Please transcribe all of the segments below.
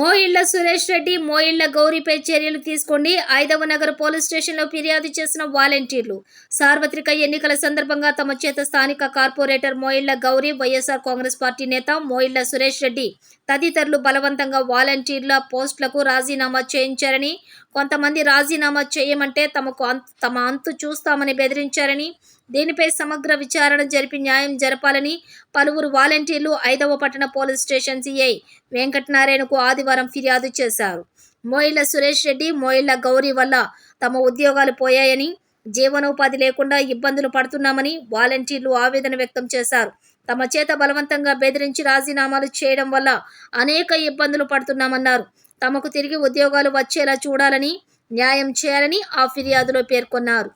మోయిళ్ళ సురేష్ రెడ్డి మోయిళ్ళ గౌరీపై చర్యలు తీసుకోండి. ఐదవ నగర పోలీస్ స్టేషన్లో ఫిర్యాదు చేసిన వాలంటీర్లు. సార్వత్రిక ఎన్నికల సందర్భంగా తమ చేత స్థానిక కార్పొరేటర్ మోయిళ్ళ గౌరీ వైఎస్ఆర్ కాంగ్రెస్ పార్టీ నేత మోయిళ్ళ సురేష్ రెడ్డి తదితరులు బలవంతంగా వాలంటీర్ల పోస్టులకు రాజీనామా చేయించారని కొంతమంది రాజీనామా చేయమంటే తమకు తమ అంతు చూస్తామని బెదిరించారని దీనిపై సమగ్ర విచారణ జరిపి న్యాయం జరపాలని పలువురు వాలంటీర్లు ఐదవ పట్టణ పోలీస్ స్టేషన్ సిఐ వెంకటనారాయణకు ఆదివారం ఫిర్యాదు చేశారు. మోయిళ్ళ సురేష్ రెడ్డి మోయిళ్ళ గౌరీ వల్ల తమ ఉద్యోగాలు పోయాయని జీవనోపాధి లేకుండా ఇబ్బందులు పడుతున్నామని వాలంటీర్లు ఆవేదన వ్యక్తం చేశారు. తమ చేత బలవంతంగా బెదిరించి రాజీనామాలు చేయడం వల్ల అనేక ఇబ్బందులు పడుతున్నామన్నారు. తమకు తిరిగి ఉద్యోగాలు వచ్చేలా చూడాలని న్యాయం చేయాలని ఆ ఫిర్యాదులో పేర్కొన్నారు.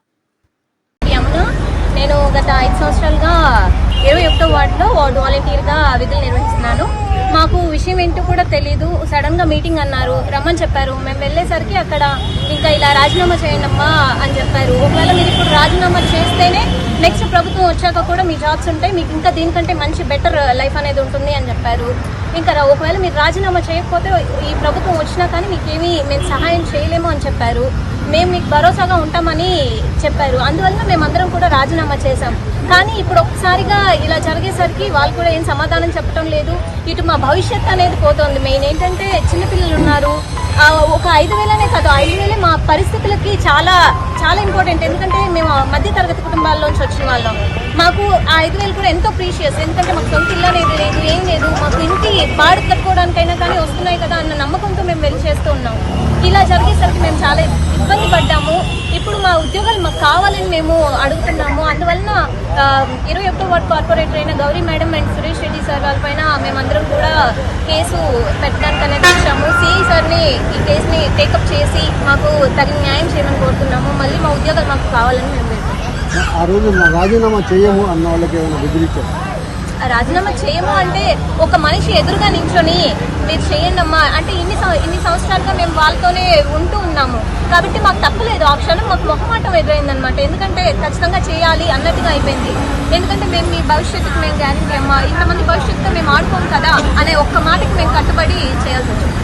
నేను గత ఐదు సంవత్సరాలుగా ఇరవై ఒకటో వార్డులో వార్డు వాలంటీర్గా విధులు నిర్వహిస్తున్నాను. మాకు విషయం ఏంటో కూడా తెలియదు సడన్గా మీటింగ్ అన్నారు. రమ్మని చెప్పారు. మేము వెళ్ళేసరికి అక్కడ ఇంకా ఇలా రాజీనామా చేయండి అమ్మా అని చెప్పారు. ఒకవేళ మీరు ఇప్పుడు రాజీనామా చేస్తేనే నెక్స్ట్ ప్రభుత్వం వచ్చాక కూడా మీ జాబ్స్ ఉంటాయి. మీకు ఇంకా దీనికంటే మంచి బెటర్ లైఫ్ అనేది ఉంటుంది అని చెప్పారు. ఇంకా ఒకవేళ మీరు రాజీనామా చేయకపోతే ఈ ప్రభుత్వం వచ్చినా కానీ మీకేమీ మేము సహాయం చేయలేము అని చెప్పారు. మేము మీకు భరోసాగా ఉంటామని చెప్పారు. అందువల్ల మేమందరం కూడా రాజీనామా చేశాం. కానీ ఇప్పుడు ఒక్కసారిగా ఇలా జరిగేసరికి వాళ్ళు కూడా ఏం సమాధానం చెప్పడం లేదు. ఇటు మా భవిష్యత్ అనేది పోతుంది. మెయిన్ ఏంటంటే చిన్నపిల్లలు ఉన్నారు. ఒక ఐదు వేలనే కాదు ఐదు వేలే మా పరిస్థితులకి చాలా చాలా ఇంపార్టెంట్ ఎందుకంటే మేము మధ్య తరగతి కుటుంబాల్లోంచి వచ్చిన వాళ్ళం. మాకు ఆ ఐదు వేలు కూడా ఎంతో ప్రీషియస్ ఎందుకంటే మాకు సొంత ఇల్లు అనేది లేదు ఏం లేదు. మాకు ఇంటి బాడు కట్టుకోవడానికైనా కానీ వస్తున్నాయి కదా అన్న నమ్మకంతో మేము వెళ్ళి చేస్తూ ఉన్నాం. ఇలా జరిగేసరికి మేము చాలా ఇబ్బంది పడ్డాము. ఇప్పుడు మా ఉద్యోగాలు మాకు కావాలని మేము అడుగుతున్నాము. అందువలన Um, ఇరవై ఒకటో వార్డ్ కార్పొరేటర్ అయిన Gauri madam and Suresh Reddy sir వాళ్ళపైన మేమందరం కూడా కేసు పెట్టడానికి అనేది వచ్చాము. సిఐ సార్ని ఈ కేసుని టేకప్ చేసి మాకు తగిన న్యాయం చేయమని కోరుతున్నాము. మళ్ళీ మా ఉద్యోగాలు మాకు కావాలని మేము ఆ రోజు రాజీనామా చేయము అన్న వాళ్ళకి ఏమైనా బెదిరించారు రాజీనామా చేయము అంటే ఒక మనిషి ఎదురుగా నించొని మీరు చేయండి అమ్మా అంటే ఇన్ని ఇన్ని సంవత్సరాలుగా మేము వాళ్ళతోనే ఉంటూ ఉన్నాము. కాబట్టి మాకు తప్పలేదు. ఆ క్షణం మాకు మొహమాటం ఎదురైందనమాట ఎందుకంటే ఖచ్చితంగా చేయాలి అన్నట్టుగా అయిపోయింది. ఎందుకంటే మేము మీ భవిష్యత్తుకి మేము గ్యారంటీ అమ్మా. ఇంతమంది భవిష్యత్తుతో మేము ఆడుకోము కదా అనే ఒక్క మాటకి మేము కట్టుబడి చేయాల్సి వచ్చింది.